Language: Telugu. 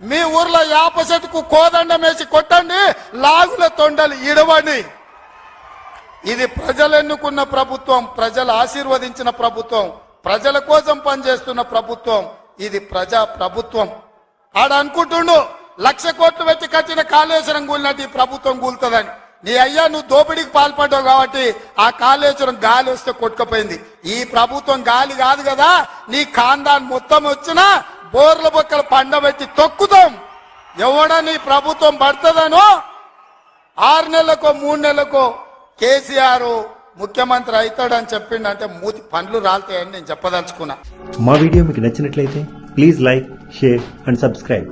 మీ ఊర్లో యాప చెట్టుకు కోదండం వేసి కొట్టండి లాగుల తొండలు ఇడవని. ఇది ప్రజలు ఎన్నుకున్న ప్రభుత్వం ప్రజలు ఆశీర్వదించిన ప్రభుత్వం ప్రజల కోసం పనిచేస్తున్న ప్రభుత్వం ఇది ప్రజా ప్రభుత్వం. ఆడ అనుకుంటుండు లక్ష కోట్లు పెట్టి కట్టిన కాళేశ్వరం కూలినట్టు ఈ ప్రభుత్వం కూలుతుందని. నీ అయ్యా నువ్వు దోపిడీకి పాల్పడ్డావు కాబట్టి ఆ కాళేశ్వరం గాలి వస్తే కొట్టుకుపోయింది. ఈ ప్రభుత్వం గాలి కాదు కదా నీ కాందాన్ మొత్తం వచ్చినా బోర్ల బొక్కలు పండబెట్టి ఎవడని ప్రభుత్వం పడుతుందనో ఆరు నెలలకో మూడు నెలలకో కేసీఆర్ ముఖ్యమంత్రి అవుతాడని చెప్పిండంటే మూతి పండ్లు రాలుతాయని నేను చెప్పదలుచుకున్నా. మా వీడియో మీకు నచ్చినట్లయితే please like share and subscribe.